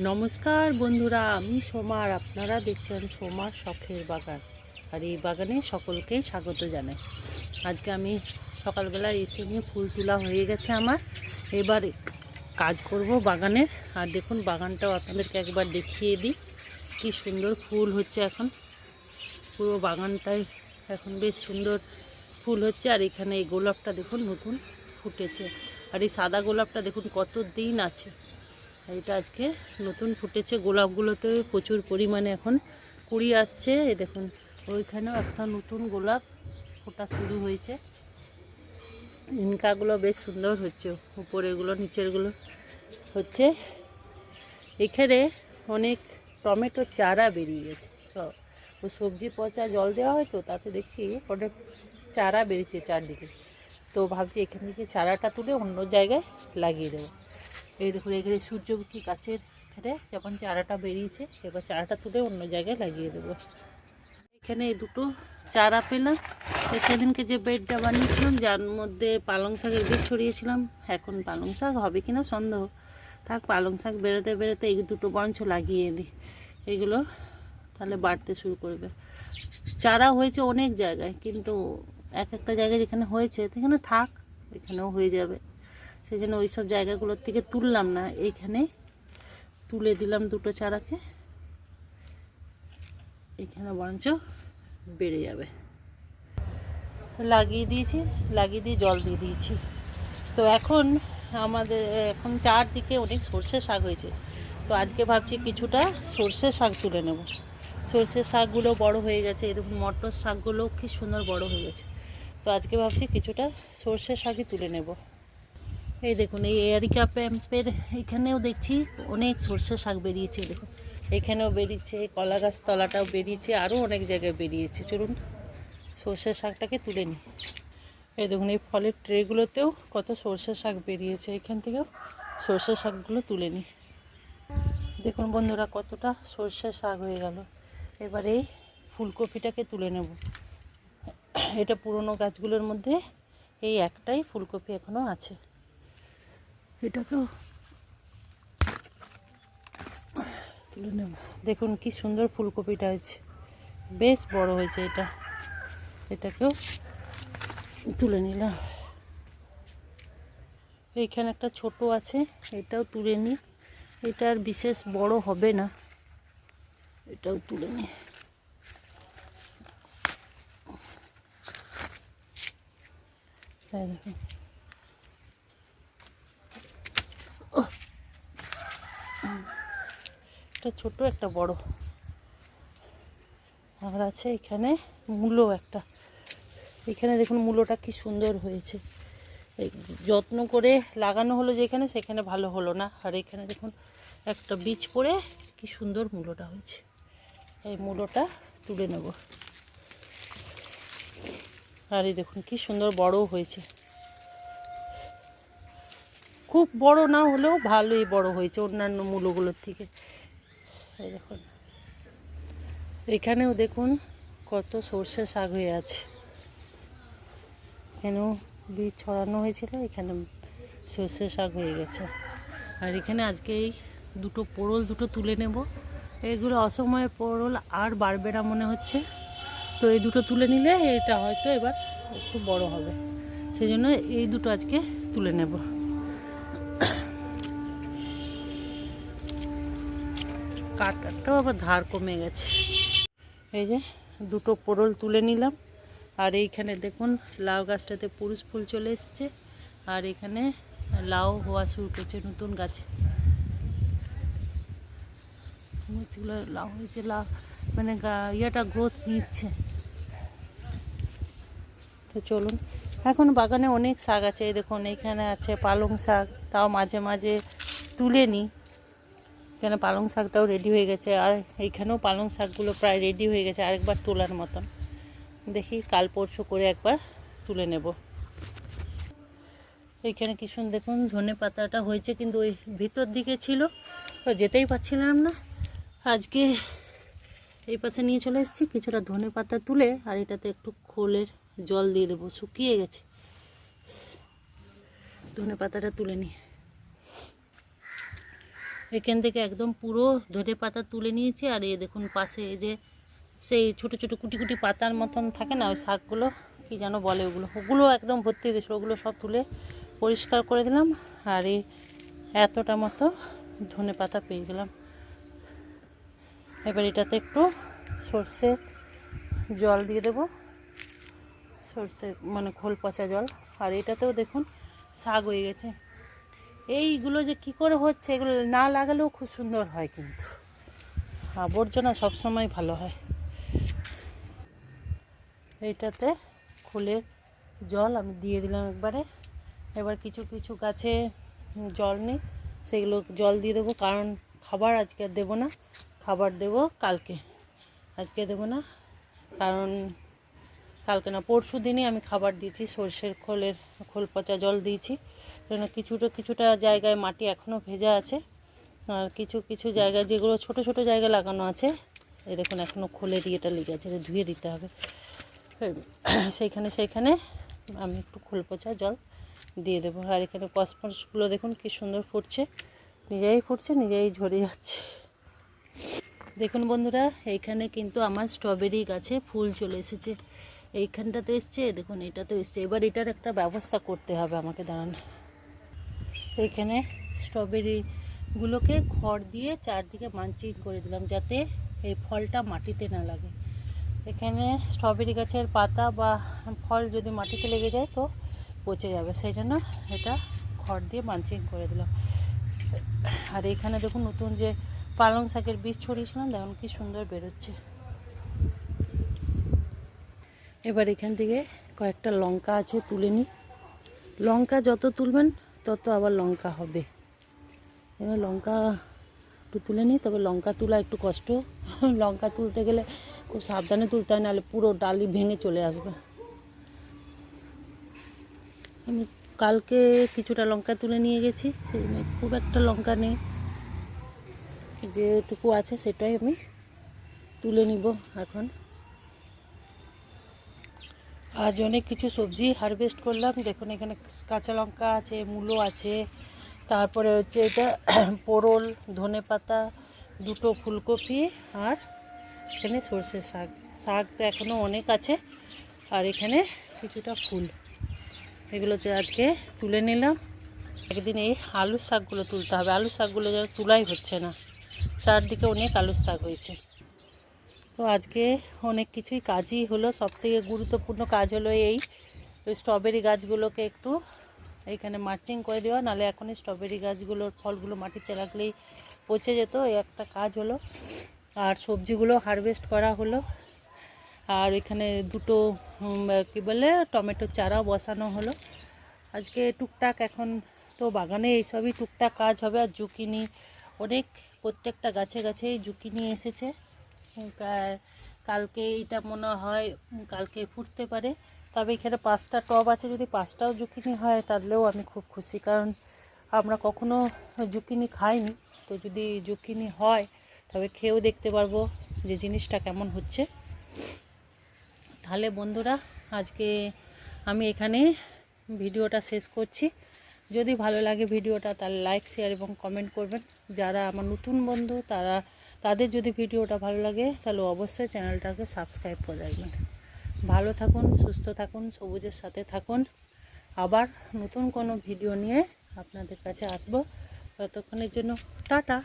নমস্কার বন্ধুরা, আমি সোমার। আপনারা দেখছেন সোমার শখের বাগান। আর এই বাগানে সকলকেই স্বাগত জানাই। আজকে আমি সকালবেলা এসে নিয়ে ফুল তোলা হয়ে গেছে আমার। এবার কাজ করব বাগানের। আর দেখুন, বাগানটাও আপনাদেরকে একবার দেখিয়ে দিই। কি সুন্দর ফুল হচ্ছে এখন। পুরো বাগানটাই এখন বেশ সুন্দর ফুল হচ্ছে। আর এখানে এই গোলাপটা দেখুন, নতুন ফুটেছে। আর এই সাদা গোলাপটা দেখুন কত দিন আছে। এটা আজকে নতুন ফুটেছে। গোলাপগুলোতে প্রচুর পরিমাণে এখন কুড়ি আসছে। দেখুন, ওইখানেও একটা নতুন গোলাপ ফোটা শুরু হয়েছে। ইনকাগুলো বেশ সুন্দর হচ্ছে, উপরেগুলো, নিচেরগুলো হচ্ছে। এখানে অনেক টমেটোর চারা বেরিয়ে গেছে। সব ও সবজি পচা জল দেওয়া হয় তো, তাতে দেখছি অনেক চারা বেরিয়েছে চারদিকে। তো ভাবছি এখান থেকে চারাটা তুলে অন্য জায়গায় লাগিয়ে দেবো। এই দেখুন, এখানে সূর্যমুখী গাছের এখানে যখন চারাটা বেরিয়েছে, এবার চারাটা তুলে অন্য জায়গায় লাগিয়ে দেবো। এখানে এই দুটো চারা পেলাম। সেদিনকে যে বেডটা বানিয়েছিলাম, যার মধ্যে পালং শাকের বীজ ছড়িয়েছিলাম, এখন পালং শাক হবে কিনা সন্দেহ। থাক, পালং শাক বেরোতে বেরোতে এই দুটো বঞ্চ লাগিয়ে দিই এগুলো তাহলে বাড়তে শুরু করবে। চারা হয়েছে অনেক জায়গায়, কিন্তু এক একটা জায়গায় যেখানে হয়েছে, সেখানে থাক, এখানেও হয়ে যাবে। সেই জন্য ওই সব জায়গাগুলোর থেকে তুললাম না। এইখানে তুলে দিলাম দুটো চারাকে। এখানে বরঞ্চ বেড়ে যাবে। লাগিয়ে দিয়েছি, লাগিয়ে দিয়ে জল দিয়ে দিয়েছি। তো এখন আমাদের, এখন চারদিকে অনেক সর্ষে শাক হয়েছে। তো আজকে ভাবছি কিছুটা সর্ষে শাক তুলে নেব। সর্ষে শাকগুলো বড় হয়ে গেছে। এরকম মটর শাকগুলো কি সুন্দর বড় হয়ে গেছে। তো আজকে ভাবছি কিছুটা সর্ষে শাকই তুলে নেব। এই দেখুন, এই এয়ারিকা প্যাম্পের এখানেও দেখছি অনেক সর্ষে শাক বেরিয়েছে দেখুন। এখানেও বেরিয়েছে, কলা গাছ তলাটাও বেরিয়েছে, আরও অনেক জায়গায় বেরিয়েছে। চলুন, সর্ষে শাকটাকে তুলে নিই। এই দেখুন, এই ফলের ট্রেগুলোতেও কত সর্ষে শাক বেরিয়েছে, এখান থেকেও সর্ষে শাকগুলো তুলে নিই। দেখুন বন্ধুরা, কতটা সর্ষে শাক হয়ে গেল। এবার এই ফুলকপিটাকে তুলে নেব। এটা পুরনো গাছগুলোর মধ্যে এই একটাই ফুলকপি এখনও আছে। এটাকেও তুলে নেব। দেখুন কি সুন্দর ফুলকপিটা হয়েছে। বেশ বড় হয়েছে এটা। এটাকেও তুলে নিলাম। এইখানে একটা ছোট আছে, এটাও তুলে নিই এটা আর বিশেষ বড় হবে না। এটাও তুলে নিই দেখুন। একটা ছোট, একটা বড়। আর আছে এখানে মূলো একটা। এখানে দেখুন মূলোটা কি সুন্দর হয়েছে। যত্ন করে লাগানো হলো যেখানে, সেখানে ভালো হলো না। আর এখানে দেখুন একটা বীজ পড়ে, কি সুন্দর মূলোটা হয়েছে। এই মূলোটা তুলে নেব। আর এই দেখুন কি সুন্দর বড়ও হয়েছে। খুব বড় না হলেও ভালোই বড় হয়েছে অন্যান্য মূলগুলোর থেকে। এই দেখুন। এখানেও দেখুন কত সর্ষে শাক হয়ে আছে। এখানেও বীজ ছড়ানো হয়েছিল, এখানে সর্ষে শাক হয়ে গেছে। আর এখানে আজকে এই দুটো পোড়ল দুটো তুলে নেব। এগুলো অসময়ে পোড়ল আর বাড়বে না মনে হচ্ছে। তো এই দুটো তুলে নিলে এটা হয়তো এবার একটু বড় হবে। সেই জন্য এই দুটো আজকে তুলে নেব। কাটারটাও আবার ধার কমে গেছে। এই যে দুটো পোড়ল তুলে নিলাম। আর এইখানে দেখুন, লাউ গাছটাতে পুরুষ ফুল চলে এসেছে। আর এখানে লাউ হওয়া শুরু করছে নতুন গাছে। গাছগুলো লাউ হয়েছে, লাউ মানে ইয়েটা গ্রোথ নিচ্ছে। তো চলুন, এখন বাগানে অনেক শাক আছে। দেখুন এখানে আছে পালং শাক, তাও মাঝে মাঝে তুলে নিই। এখানে পালং শাকটাও রেডি হয়ে গেছে, আর এইখানেও পালং শাকগুলো প্রায় রেডি হয়ে গেছে, আরেকবার তোলার মতন। দেখি কাল পরশু করে একবার তুলে নেব। এইখানে কি সুন্দর দেখুন, ধনে পাতাটা হয়েছে কিন্তু ওই ভিতর দিকে ছিল, তো যেতেই পারছিলাম না। আজকে এই পাশে নিয়ে চলে এসেছি, কিছুটা ধনে পাতা তুলে, আর এটাতে একটু খোলের জল দিয়ে দেবো, শুকিয়ে গেছে। ধনে পাতাটা তুলে নিই। এখান থেকে একদম পুরো ধনে পাতা তুলে নিয়েছি, আর এই দেখুন পাশে যে সেই ছোট ছোট কুটি কুটি পাতার মতন থাকে না, ওই শাকগুলো, কী যেন বলে ওগুলো। ওগুলো একদম ভর্তি হয়ে গেছিল ওগুলো সব তুলে পরিষ্কার করে দিলাম, আর এই এতটা মতো ধনে পাতা পেয়ে গেলাম। এবার এটাতে একটু সর্ষে জল দিয়ে দেবো, সর্ষে মানে খোল পচা জল, আর এটাতেও দেখুন শাক হয়ে গেছে। এইগুলো যে কি করে হচ্ছে, এগুলো না লাগালেও খুব সুন্দর হয় কিন্তু। আবর্জনা সবসময় ভালো হয়। এইটাতে খুলে জল আমি দিয়ে দিলাম একবারে। এবার কিছু কিছু গাছে জল নেই, সেগুলো জল দিয়ে দেবো, কারণ খাবার আজকে দেবো না। খাবার দেবো কালকে। আজকে দেবো না, কারণ কালকে না, পরশু দিনই আমি খাবার দিয়েছি, সর্ষের খোলের খোল পচা জল দিয়েছি। কেন কিছুটা কিছুটা জায়গায় মাটি এখনও ভেজা আছে। আর কিছু কিছু জায়গায় যেগুলো ছোট ছোট জায়গায় লাগানো আছে, এই দেখুন এখনও খোলের ইয়েটা লেগে আছে ধুয়ে দিতে হবে। সেইখানে সেইখানে আমি একটু খোল পচা জল দিয়ে দেবো। আর এখানে কসমসগুলো দেখুন কি সুন্দর ফুটছে, নিজেই ফুটছে, নিজেই ঝরে যাচ্ছে। দেখুন বন্ধুরা এইখানে কিন্তু আমার স্ট্রবেরি গাছে ফুল চলে এসেছে। এইখানটাতে এসছে, দেখুন এটা তো এসছে। এবার এটার একটা ব্যবস্থা করতে হবে আমাকে, দাঁড়ান। এইখানে স্ট্রবেরিগুলোকে খড় দিয়ে চারদিকে মানচিং করে দিলাম, যাতে এই ফলটা মাটিতে না লাগে। এখানে স্ট্রবেরি গাছের পাতা বা ফল যদি মাটিতে লেগে যায় তো পচে যাবে। সেই জন্য এটা খড় দিয়ে মানচিং করে দিলাম। আর এখানে দেখুন, নতুন যে পালং শাকের বীজ ছড়িয়েছিলাম, দেখুন, কি সুন্দর বেরোচ্ছে। এবার এখান থেকে কয়েকটা লঙ্কা আছে, তুলে নিই লঙ্কা যত তুলবেন, তত আবার লঙ্কা হবে। এবার লঙ্কা একটু তুলে নিই তবে লঙ্কা তোলা একটু কষ্ট। লঙ্কা তুলতে গেলে খুব সাবধানে তুলতে হয়, নাহলে পুরো ডালি ভেঙে চলে আসবে। আমি কালকে কিছুটা লঙ্কা তুলে নিয়ে গেছি, সেই খুব একটা লঙ্কা নেই। যেটুকু আছে সেটাই আমি তুলে নিব এখন। আজ অনেক কিছু সবজি হারভেস্ট করলাম। দেখুন, এখানে কাঁচা লঙ্কা আছে, মূলো আছে, তারপরে হচ্ছে এটা পোড়ল ধনে পাতা, দুটো ফুলকপি আর এখানে সর্ষে শাক। শাক তো এখনও অনেক আছে, আর এখানে কিছুটা ফুল। এগুলো আজকে তুলে নিলাম। একদিন এই আলুর শাকগুলো তুলতে হবে। আলুর শাকগুলো যেন তুলাই হচ্ছে না। চারদিকে অনেক আলুর শাক হয়েছে। তো আজকে অনেক কিছুই কাজই হলো। সব থেকে গুরুত্বপূর্ণ কাজ হলো এই স্ট্রবেরি গাছগুলোকে একটু এইখানে মার্চিং করে দেওয়া নাহলে এখন স্ট্রবেরি গাছগুলোর ফলগুলো মাটিতে রাখলেই পচে যেত, এই একটা কাজ হলো। আর সবজিগুলো হারভেস্ট করা হলো। আর এখানে দুটো কি বলে টমেটোর চারাও বসানো হলো। আজকে টুকটাক এখন তো বাগানে এইসবই টুকটাক কাজ হবে, আর জুকিনি অনেক, প্রত্যেকটা গাছে গাছেই জুকিনি এসেছে। কালকে এটা মনে হয় কালকে ফুটতে পারে। তবে এখানে পাঁচটা টব আছে, যদি পাঁচটাও জুকিনি হয়, তাহলেও আমি খুব খুশি। কারণ আমরা কখনো জুকিনি খাইনি, তো যদি জুকিনি হয়, তবে খেয়েও দেখতে পারব যে জিনিসটা কেমন হচ্ছে। তাহলে বন্ধুরা, আজকে আমি এখানে ভিডিওটা শেষ করছি। যদি ভালো লাগে ভিডিওটা, তাহলে লাইক, শেয়ার এবং কমেন্ট করবেন। যারা আমার নতুন বন্ধু, তারা তাদের যদি ভিডিওটা ভালো লাগে, তাহলে অবশ্যই চ্যানেলটাকে সাবস্ক্রাইব করে রাখবেন। ভালো থাকুন, সুস্থ থাকুন, সবুজের সাথে থাকুন। আবার নতুন কোনো ভিডিও নিয়ে আপনাদের কাছে আসব। ততক্ষণের জন্য টাটা।